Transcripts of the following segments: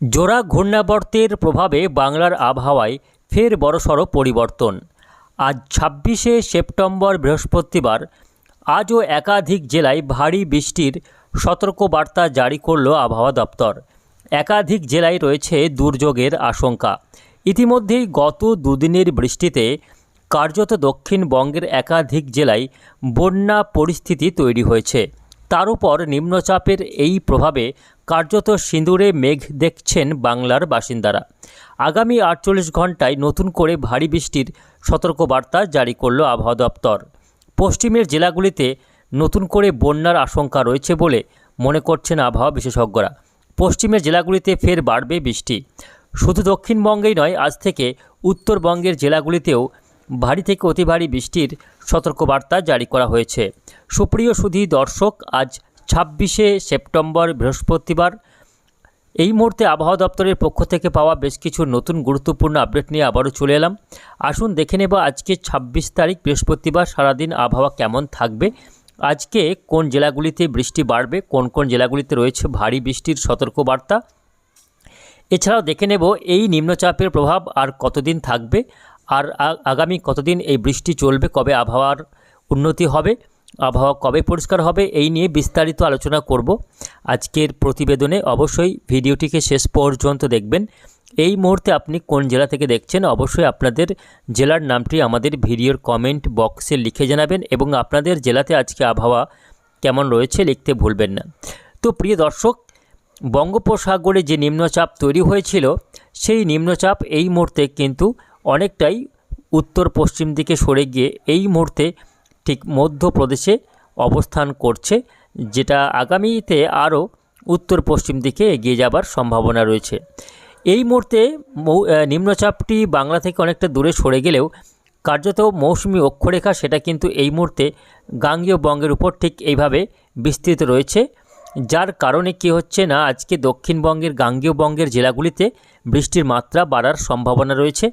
জোড়া ঘূর্ণাবর্তের প্রভাবে বাংলার আবহাওয়ায় ফের বড়সড় পরিবর্তন। আজ ছাব্বিশে সেপ্টেম্বর বৃহস্পতিবার আজও একাধিক জেলায় ভারী বৃষ্টির সতর্কবার্তা জারি করল আবহাওয়া দপ্তর। একাধিক জেলায় রয়েছে দুর্যোগের আশঙ্কা। ইতিমধ্যেই গত দুদিনের বৃষ্টিতে কার্যত দক্ষিণবঙ্গের একাধিক জেলায় বন্যা পরিস্থিতি তৈরি হয়েছে। তার উপর নিম্নচাপের এই প্রভাবে কার্যত সিঁদুরে মেঘ দেখছেন বাংলার বাসিন্দারা। আগামী আটচল্লিশ ঘন্টায় নতুন করে ভারী বৃষ্টির সতর্কবার্তা জারি করল আবহাওয়া দপ্তর। পশ্চিমের জেলাগুলিতে নতুন করে বন্যার আশঙ্কা রয়েছে বলে মনে করছেন আবহাওয়া বিশেষজ্ঞরা। পশ্চিমের জেলাগুলিতে ফের বাড়বে বৃষ্টি। শুধু দক্ষিণবঙ্গেই নয়, আজ থেকে উত্তরবঙ্গের জেলাগুলিতেও ভারী থেকে অতি ভারী বৃষ্টির সতর্কবার্তা জারি করা হয়েছে। সুপ্রিয় সুধী দর্শক, আজ ছাব্বিশে সেপ্টেম্বর বৃহস্পতিবার। এই মুহূর্তে আবহাওয়া দপ্তরের পক্ষ থেকে পাওয়া বেশ কিছু নতুন গুরুত্বপূর্ণ আপডেট নিয়ে আবারও চলে এলাম। আসুন দেখে নেব আজকে ছাব্বিশ তারিখ বৃহস্পতিবার সারাদিন আবহাওয়া কেমন থাকবে। আজকে কোন জেলাগুলিতে বৃষ্টি বাড়বে, কোন কোন জেলাগুলিতে রয়েছে ভারী বৃষ্টির সতর্কবার্তা। এছাড়াও দেখে নেব এই নিম্নচাপের প্রভাব আর কতদিন থাকবে। আর আগামী কতদিন এই বৃষ্টি চলবে? কবে আবহাওয়ার উন্নতি হবে? আবহাওয়া কবে পরিষ্কার হবে? এই নিয়ে বিস্তারিত আলোচনা করব আজকের প্রতিবেদনে। অবশ্যই ভিডিওটিকে শেষ পর্যন্ত দেখবেন। এই মুহূর্তে আপনি কোন জেলা থেকে দেখছেন, অবশ্যই আপনাদের জেলার নামটি আমাদের ভিডিওর কমেন্ট বক্সে লিখে জানাবেন এবং আপনাদের জেলাতে আজকে আবহাওয়া কেমন রয়েছে লিখতে ভুলবেন না। তো প্রিয় দর্শক, বঙ্গোপসাগরে যে নিম্নচাপ তৈরি হয়েছিল, সেই নিম্নচাপ এই মুহূর্তে কিন্তু অনেকটাই উত্তর পশ্চিম দিকে সরে গিয়ে এই মুহূর্তে ঠিক মধ্যপ্রদেশে অবস্থান করছে, যেটা আগামীতে আরও উত্তর পশ্চিম দিকে এগিয়ে যাবার সম্ভাবনা রয়েছে। এই মুহূর্তে নিম্নচাপটি বাংলা থেকে অনেকটা দূরে সরে গেলেও কার্যত মৌসুমি অক্ষরেখা সেটা কিন্তু এই মুহূর্তে গাঙ্গীয় বঙ্গের উপর ঠিক এইভাবে বিস্তৃত রয়েছে, যার কারণে কি হচ্ছে না, আজকে দক্ষিণবঙ্গের গাঙ্গীয় বঙ্গের জেলাগুলিতে বৃষ্টির মাত্রা বাড়ার সম্ভাবনা রয়েছে।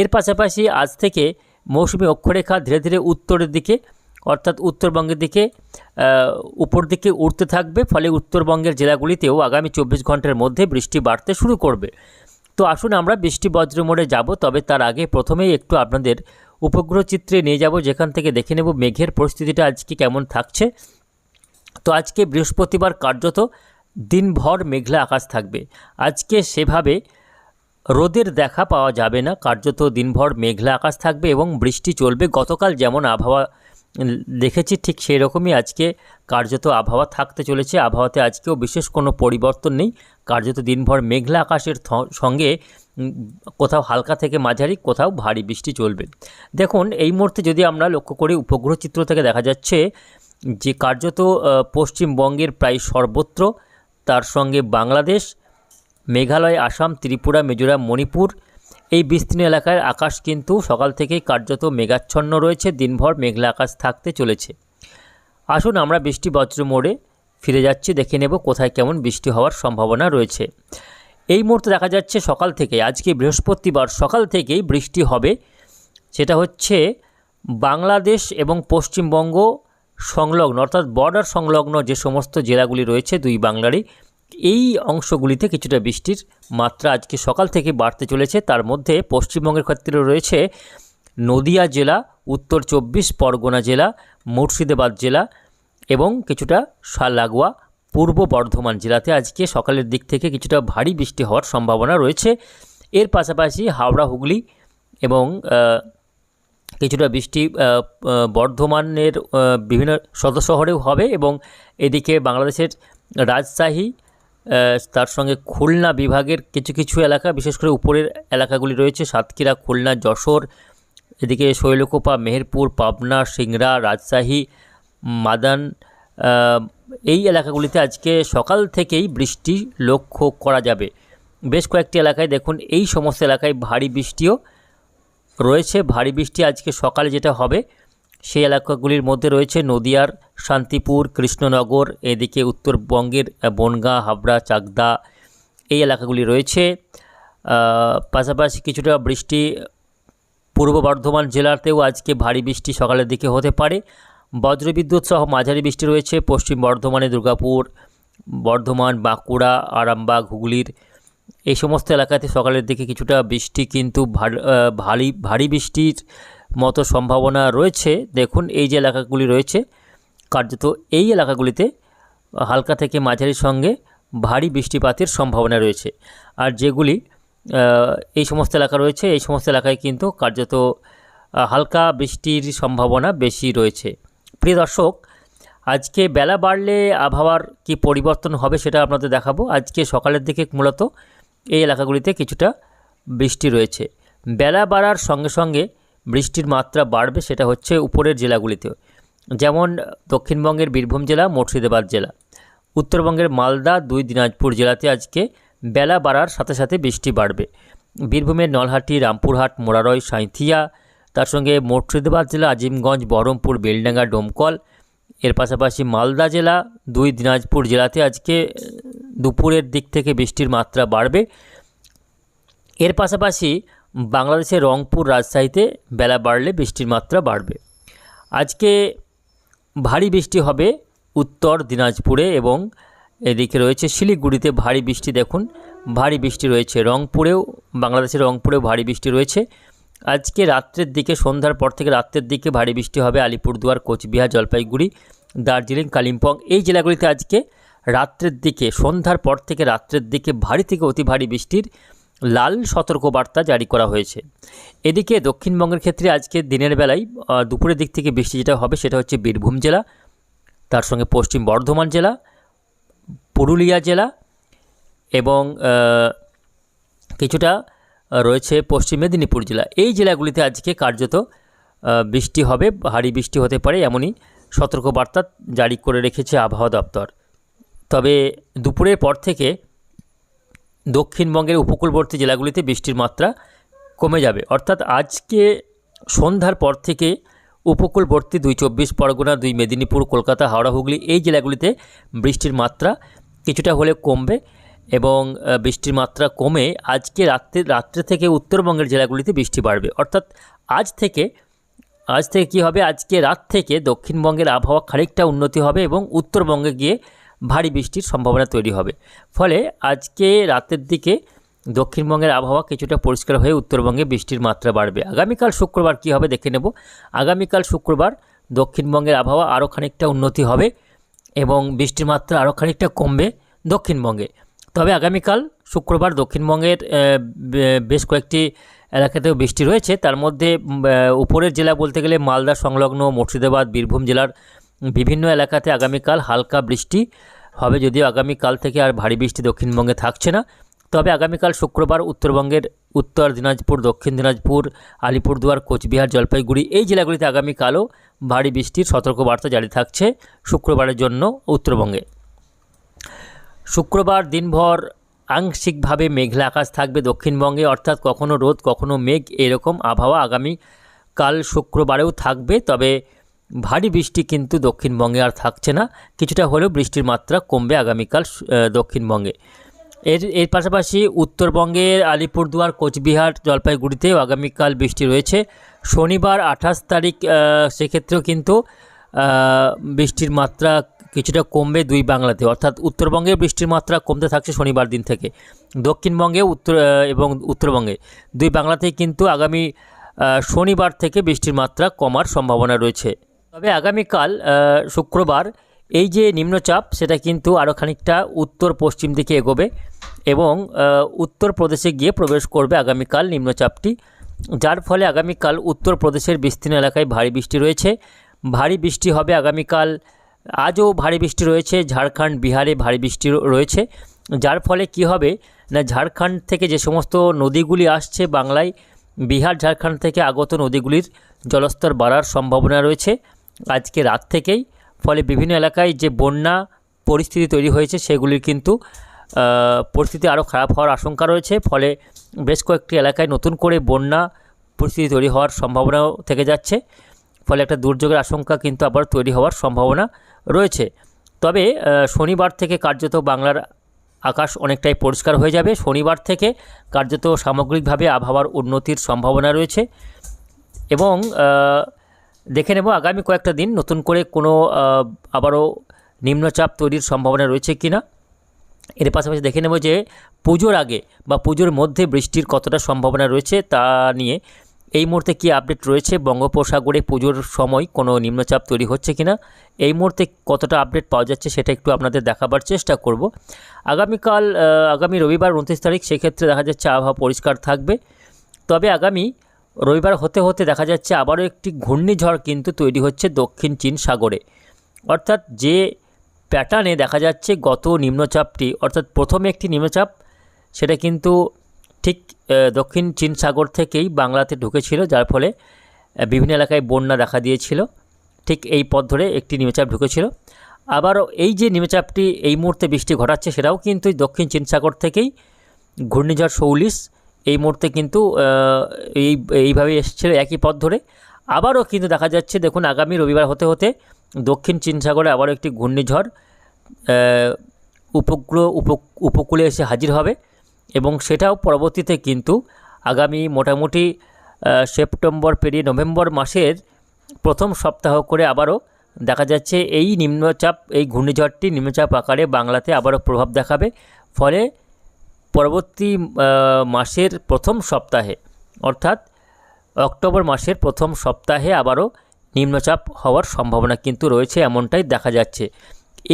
এর পাশাপাশি আজ থেকে মৌসুমি অক্ষরেখা ধীরে ধীরে উত্তরের দিকে, অর্থাৎ উত্তরবঙ্গের দিকে উপর দিকে উঠতে থাকবে, ফলে উত্তরবঙ্গের জেলাগুলিতেও আগামী চব্বিশ ঘণ্টার মধ্যে বৃষ্টি বাড়তে শুরু করবে। তো আসুন আমরা বৃষ্টি বজ্র মোড়ে যাব, তবে তার আগে প্রথমেই একটু আপনাদের উপগ্রহ চিত্রে নিয়ে যাব, যেখান থেকে দেখে নেব মেঘের পরিস্থিতিটা আজকে কেমন থাকছে। তো আজকে বৃহস্পতিবার কার্যত দিনভর মেঘলা আকাশ থাকবে। আজকে সেভাবে রোদের দেখা পাওয়া যাবে না। কার্যত দিনভর মেঘলা আকাশ থাকবে এবং বৃষ্টি চলবে। গতকাল যেমন আবহাওয়া দেখেছি, ঠিক সেই রকমই আজকে কার্যত আবহাওয়া থাকতে চলেছে। আবহাওয়াতে আজকেও বিশেষ কোনো পরিবর্তন নেই। কার্যত দিনভর মেঘলা আকাশের সঙ্গে কোথাও হালকা থেকে মাঝারি, কোথাও ভারী বৃষ্টি চলবে। দেখুন, এই মুহূর্তে যদি আমরা লক্ষ্য করি, উপগ্রহ চিত্র থেকে দেখা যাচ্ছে যে কার্যত পশ্চিমবঙ্গের প্রায় সর্বত্র, তার সঙ্গে বাংলাদেশ মেঘালয়, আসাম, ত্রিপুরা, মিজোরাম, মণিপুর। এই বিস্তীর্ণ এলাকার আকাশ কিন্তু সকাল থেকেই কার্যত মেঘাচ্ছন্ন রয়েছে। দিনভর মেঘলা আকাশ থাকতে চলেছে। আসুন আমরা বৃষ্টি বজ্র মোড়ে ফিরে যাচ্ছি, দেখে নেব কোথায় কেমন বৃষ্টি হওয়ার সম্ভাবনা রয়েছে। এই মুহূর্তে দেখা যাচ্ছে সকাল থেকে, আজকে বৃহস্পতিবার সকাল থেকেই বৃষ্টি হবে। সেটা হচ্ছে বাংলাদেশ এবং পশ্চিমবঙ্গ সংলগ্ন, অর্থাৎ বর্ডার সংলগ্ন যে সমস্ত জেলাগুলি রয়েছে দুই বাংলারই এই অংশগুলিতে কিছুটা বৃষ্টির মাত্রা আজকে সকাল থেকে বাড়তে চলেছে। তার মধ্যে পশ্চিমবঙ্গের ক্ষেত্রে রয়েছে নদিয়া জেলা, উত্তর চব্বিশ পরগনা জেলা, মুর্শিদাবাদ জেলা এবং কিছুটা সা- লাগোয়া পূর্ব বর্ধমান জেলাতে আজকে সকালের দিক থেকে কিছুটা ভারী বৃষ্টি হওয়ার সম্ভাবনা রয়েছে। এর পাশাপাশি হাওড়া, হুগলি এবং কিছুটা বৃষ্টি বর্ধমানের বিভিন্ন শহরেও হবে এবং এদিকে বাংলাদেশের রাজশাহী তার সঙ্গে খুলনা বিভাগের কিছু কিছু এলাকা, বিশেষ করে উপরের এলাকাগুলি রয়েছে, সাতক্ষীরা, খুলনা, যশোর, এদিকে শৈলকুপা, মেহেরপুর, পাবনা, সিংড়া, রাজশাহী, মাদান এই এলাকাগুলিতে আজকে সকাল থেকেই বৃষ্টি লক্ষ্য করা যাবে। বেশ কয়েকটি এলাকায় দেখুন, এই সমস্ত এলাকায় ভারী বৃষ্টিও রয়েছে। ভারী বৃষ্টি আজকে সকালে যেটা হবে, সেই এলাকাগুলির মধ্যে রয়েছে নদিয়ার শান্তিপুর, কৃষ্ণনগর, এদিকে উত্তরবঙ্গের বনগাঁ, হাবড়া, চাকদা এই এলাকাগুলি রয়েছে। পাশাপাশি কিছুটা বৃষ্টি পূর্ব বর্ধমান জেলাতেও আজকে ভারী বৃষ্টি সকালের দিকে হতে পারে। বজ্রবিদ্যুৎ সহ মাঝারি বৃষ্টি রয়েছে পশ্চিম বর্ধমানে, দুর্গাপুর, বর্ধমান, বাঁকুড়া, আরামবাগ, হুগলির এই সমস্ত এলাকাতে সকালের দিকে কিছুটা বৃষ্টি কিন্তু ভারী ভারী বৃষ্টির মতো সম্ভাবনা রয়েছে। দেখুন এই যে এলাকাগুলি রয়েছে কার্যত এই এলাকাগুলিতে হালকা থেকে মাঝারির সঙ্গে ভারী বৃষ্টিপাতের সম্ভাবনা রয়েছে। আর যেগুলি এই সমস্ত এলাকা রয়েছে, এই সমস্ত এলাকায় কিন্তু কার্যত হালকা বৃষ্টির সম্ভাবনা বেশি রয়েছে। প্রিয় দর্শক, আজকে বেলা বাড়লে আবহাওয়ার কি পরিবর্তন হবে সেটা আপনাদের দেখাবো। আজকে সকালের দিকে মূলত এই এলাকাগুলিতে কিছুটা বৃষ্টি রয়েছে। বেলা বাড়ার সঙ্গে সঙ্গে বৃষ্টির মাত্রা বাড়বে, সেটা হচ্ছে উপরের জেলাগুলিতেও। যেমন, দক্ষিণবঙ্গের বীরভূম জেলা, মুর্শিদাবাদ জেলা। উত্তরবঙ্গের মালদা, দুই দিনাজপুর জেলাতে আজকে বেলা বাড়ার সাথে সাথে বৃষ্টি বাড়বে। বীরভূমের নলহাটি, রামপুরহাট মোরারয় সাঁইথিয়া, তার সঙ্গে মুর্শিদাবাদ জেলা, আজিমগঞ্জ, বহরমপুর, বেলডাঙ্গা, ডোমকল। এর পাশাপাশি মালদা জেলা, দুই দিনাজপুর জেলাতে আজকে, দুপুরের দিক থেকে বৃষ্টির মাত্রা বাড়বে। এর পাশাপাশি বাংলাদেশের রংপুর রাজশাহীতে বেলা বাড়লে বৃষ্টির মাত্রা বাড়বে। আজকে ভারী বৃষ্টি হবে উত্তর দিনাজপুরে এবং এদিকে রয়েছে শিলিগুড়িতে ভারী বৃষ্টি দেখুন। ভারী বৃষ্টি রয়েছে রংপুরেও, বাংলাদেশের রংপুরেও ভারী বৃষ্টি রয়েছে। আজকে রাত্রের দিকে, সন্ধ্যার পর থেকে রাত্রের দিকে ভারী বৃষ্টি হবে আলিপুরদুয়ার, কোচবিহার, জলপাইগুড়ি, দার্জিলিং, কালিম্পং। এই জেলাগুলিতে আজকে রাত্রের দিকে, সন্ধ্যার পর থেকে রাত্রের দিকে ভারী থেকে অতি ভারী বৃষ্টির লাল সতর্কবার্তা জারি করা হয়েছে। এদিকে দক্ষিণবঙ্গের ক্ষেত্রে আজকে দিনের বেলায় দুপুরের দিক থেকে বৃষ্টি যেটা হবে সেটা হচ্ছে বীরভূম জেলা, তার সঙ্গে পশ্চিম বর্ধমান জেলা, পুরুলিয়া জেলা এবং কিছুটা রয়েছে পশ্চিম মেদিনীপুর জেলা। এই জেলাগুলিতে আজকে কার্যত বৃষ্টি হবে, ভারী বৃষ্টি হতে পারে এমনই সতর্কবার্তা জারি করে রেখেছে আবহাওয়া দপ্তর। তবে দুপুরের পর থেকে দক্ষিণবঙ্গের উপকূলবর্তী জেলাগুলিতে বৃষ্টির মাত্রা কমে যাবে। অর্থাৎ আজকে সন্ধ্যার পর থেকে উপকূলবর্তী দুই চব্বিশ পরগনা, দুই মেদিনীপুর, কলকাতা, হাওড়া, হুগলি এই জেলাগুলিতে বৃষ্টির মাত্রা কিছুটা হলে কমবে এবং বৃষ্টির মাত্রা কমে আজকে রাত্রে রাত্রে থেকে উত্তরবঙ্গের জেলাগুলিতে বৃষ্টি বাড়বে। অর্থাৎ আজ থেকে আজ থেকে কী হবে? আজকে রাত থেকে দক্ষিণবঙ্গের আবহাওয়া খানিকটা উন্নতি হবে এবং উত্তরবঙ্গে গিয়ে ভারী বৃষ্টির সম্ভাবনা তৈরি হবে। ফলে আজকে রাতের দিকে দক্ষিণবঙ্গের আবহাওয়া কিছুটা পরিষ্কার হয়ে উত্তরবঙ্গে বৃষ্টির মাত্রা বাড়বে। আগামীকাল শুক্রবার কী হবে দেখে নেব। আগামীকাল শুক্রবার দক্ষিণবঙ্গের আবহাওয়া আরও খানিকটা উন্নতি হবে এবং বৃষ্টির মাত্রা আরও খানিকটা কমবে দক্ষিণবঙ্গে। তবে আগামীকাল শুক্রবার দক্ষিণবঙ্গের বেশ কয়েকটি এলাকাতেও বৃষ্টি রয়েছে। তার মধ্যে উপরের জেলা বলতে গেলে মালদা সংলগ্ন মুর্শিদাবাদ, বীরভূম জেলার বিভিন্ন এলাকাতে আগামীকাল হালকা বৃষ্টি হবে যদিও আগামীকাল থেকে আর ভারী বৃষ্টি দক্ষিণবঙ্গে থাকছে না। তবে আগামীকাল শুক্রবার উত্তরবঙ্গের উত্তর দিনাজপুর, দক্ষিণ দিনাজপুর, আলিপুরদুয়ার, কোচবিহার, জলপাইগুড়ি এই জেলাগুলিতে আগামীকালও ভারী বৃষ্টির সতর্কবার্তা জারি থাকছে শুক্রবারের জন্য উত্তরবঙ্গে। শুক্রবার দিনভর আংশিকভাবে মেঘলা আকাশ থাকবে দক্ষিণবঙ্গে, অর্থাৎ কখনো রোদ, কখনো মেঘ, এরকম আবহাওয়া আগামী কাল শুক্রবারেও থাকবে। তবে ভারী বৃষ্টি কিন্তু দক্ষিণবঙ্গে আর থাকছে না। কিছুটা হলেও বৃষ্টির মাত্রা কমবে আগামীকাল দক্ষিণবঙ্গে। এর এর পাশাপাশি উত্তরবঙ্গের আলিপুরদুয়ার, কোচবিহার, জলপাইগুড়িতেও আগামীকাল বৃষ্টি রয়েছে। শনিবার আঠাশ তারিখ সেক্ষেত্রেও কিন্তু বৃষ্টির মাত্রা কিছুটা কমবে দুই বাংলাতে। অর্থাৎ উত্তরবঙ্গে বৃষ্টির মাত্রা কমতে থাকছে শনিবার দিন থেকে। দক্ষিণবঙ্গে উত্তর এবং উত্তরবঙ্গে দুই বাংলাতেই কিন্তু আগামী শনিবার থেকে বৃষ্টির মাত্রা কমার সম্ভাবনা রয়েছে। তবে আগামীকাল শুক্রবার এই যে নিম্নচাপ, সেটা কিন্তু আরও খানিকটা উত্তর পশ্চিম দিকে এগোবে এবং উত্তরপ্রদেশে গিয়ে প্রবেশ করবে আগামীকাল নিম্নচাপটি। যার ফলে আগামীকাল উত্তরপ্রদেশের বিস্তীর্ণ এলাকায় ভারী বৃষ্টি রয়েছে। ভারী বৃষ্টি হবে আগামীকাল, আজও ভারী বৃষ্টি রয়েছে। ঝাড়খণ্ড, বিহারে ভারী বৃষ্টি রয়েছে। যার ফলে কি হবে? না, ঝাড়খণ্ড থেকে যে সমস্ত নদীগুলি আসছে বাংলায়, বিহার, ঝাড়খণ্ড থেকে আগত নদীগুলির জলস্তর বাড়ার সম্ভাবনা রয়েছে। আজকে রাত থেকেই, ফলে বিভিন্ন এলাকায় যে বন্যা পরিস্থিতি তৈরি হয়েছে, সেগুলির কিন্তু পরিস্থিতি আরও খারাপ হওয়ার আশঙ্কা রয়েছে। ফলে বেশ কয়েকটি এলাকায় নতুন করে বন্যা পরিস্থিতি তৈরি হওয়ার সম্ভাবনাও থেকে যাচ্ছে। ফলে একটা দুর্যোগের আশঙ্কা কিন্তু আবার তৈরি হওয়ার সম্ভাবনা রয়েছে। তবে শনিবার থেকে কার্যত বাংলার আকাশ অনেকটাই পরিষ্কার হয়ে যাবে। শনিবার থেকে কার্যত সামগ্রিকভাবে আবহাওয়ার উন্নতির সম্ভাবনা রয়েছে এবং দেখে নেব আগামী কয়েকটা দিন নতুন করে কোনো আবারও নিম্নচাপ তৈরির সম্ভাবনা রয়েছে কি না। এর পাশাপাশি দেখে নেব যে পুজোর আগে বা পুজোর মধ্যে বৃষ্টির কতটা সম্ভাবনা রয়েছে তা নিয়ে এই মুহূর্তে কী আপডেট রয়েছে? বঙ্গোপসাগরে পুজোর সময় কোনো নিম্নচাপ তৈরি হচ্ছে কি না? এই মুহূর্তে কতটা আপডেট পাওয়া যাচ্ছে সেটা একটু আপনাদের দেখাবার চেষ্টা করব। আগামীকাল আগামী রবিবার উনত্রিশ তারিখ, সেক্ষেত্রে দেখা যাচ্ছে আবহাওয়া পরিষ্কার থাকবে। তবে আগামী রবিবার হতে হতে দেখা যাচ্ছে আবারও একটি ঘূর্ণিঝড় কিন্তু তৈরি হচ্ছে দক্ষিণ চীন সাগরে। অর্থাৎ যে প্যাটার্নে দেখা যাচ্ছে গত নিম্নচাপটি, অর্থাৎ প্রথমে একটি নিম্নচাপ, সেটা কিন্তু ঠিক দক্ষিণ চীন সাগর থেকেই বাংলাতে ঢুকেছিল, যার ফলে বিভিন্ন এলাকায় বন্যা দেখা দিয়েছিল। ঠিক এই পথ ধরে একটি নিম্নচাপ ঢুকেছিল। আবারও এই যে নিম্নচাপটি এই মুহূর্তে বৃষ্টি ঘটাচ্ছে, সেটাও কিন্তু দক্ষিণ চীন সাগর থেকেই ঘূর্ণিঝড় সৌলিশ এই মুহূর্তে কিন্তু এই এইভাবে এসেছিল একই পথ ধরে। আবারও কিন্তু দেখা যাচ্ছে, দেখুন, আগামী রবিবার হতে হতে দক্ষিণ চীন সাগরে আবারও একটি ঘূর্ণিঝড় উপগ্রহ উপ উপকূলে এসে হাজির হবে এবং সেটাও পরবর্তীতে কিন্তু আগামী মোটামুটি সেপ্টেম্বর পেরিয়ে নভেম্বর মাসের প্রথম সপ্তাহ করে আবারও দেখা যাচ্ছে এই নিম্নচাপ, এই ঘূর্ণিঝড়টি নিম্নচাপ আকারে বাংলাতে আবারও প্রভাব দেখাবে। ফলে পরবর্তী মাসের প্রথম সপ্তাহে, অর্থাৎ অক্টোবর মাসের প্রথম সপ্তাহে আবারও নিম্নচাপ হওয়ার সম্ভাবনা কিন্তু রয়েছে এমনটাই দেখা যাচ্ছে।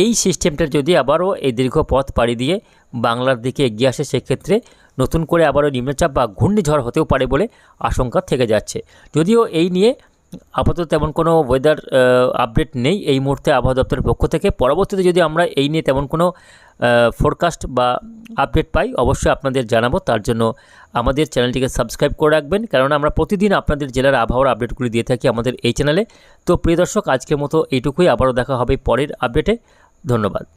এই সিস্টেমটা যদি আবারও এই দীর্ঘ পথ পাড়ি দিয়ে বাংলার দিকে এগিয়ে আসে, সেক্ষেত্রে নতুন করে আবারও নিম্নচাপ বা ঘূর্ণিঝড় হতেও পারে বলে আশঙ্কা থেকে যাচ্ছে। যদিও এই নিয়ে আপাতত তেমন কোনো ওয়েদার আপডেট নেই এই মুহূর্তে আবহাওয়া দপ্তরের পক্ষ থেকে। পরবর্তীতে যদি আমরা এই নিয়ে তেমন কোনো ফোরকাস্ট বা আপডেট পাই, অবশ্যই আপনাদের জানাব। তার জন্য আমাদের চ্যানেলটিকে সাবস্ক্রাইব করে রাখবেন। কারণ আমরা প্রতিদিন আপনাদের জেলার আবহাওয়ার আপডেটগুলি দিয়ে থাকি আমাদের এই চ্যানেলে তো প্রিয় দর্শক, আজকের মতো এইটুকুই। আবারও দেখা হবে পরের আপডেটে ধন্যবাদ।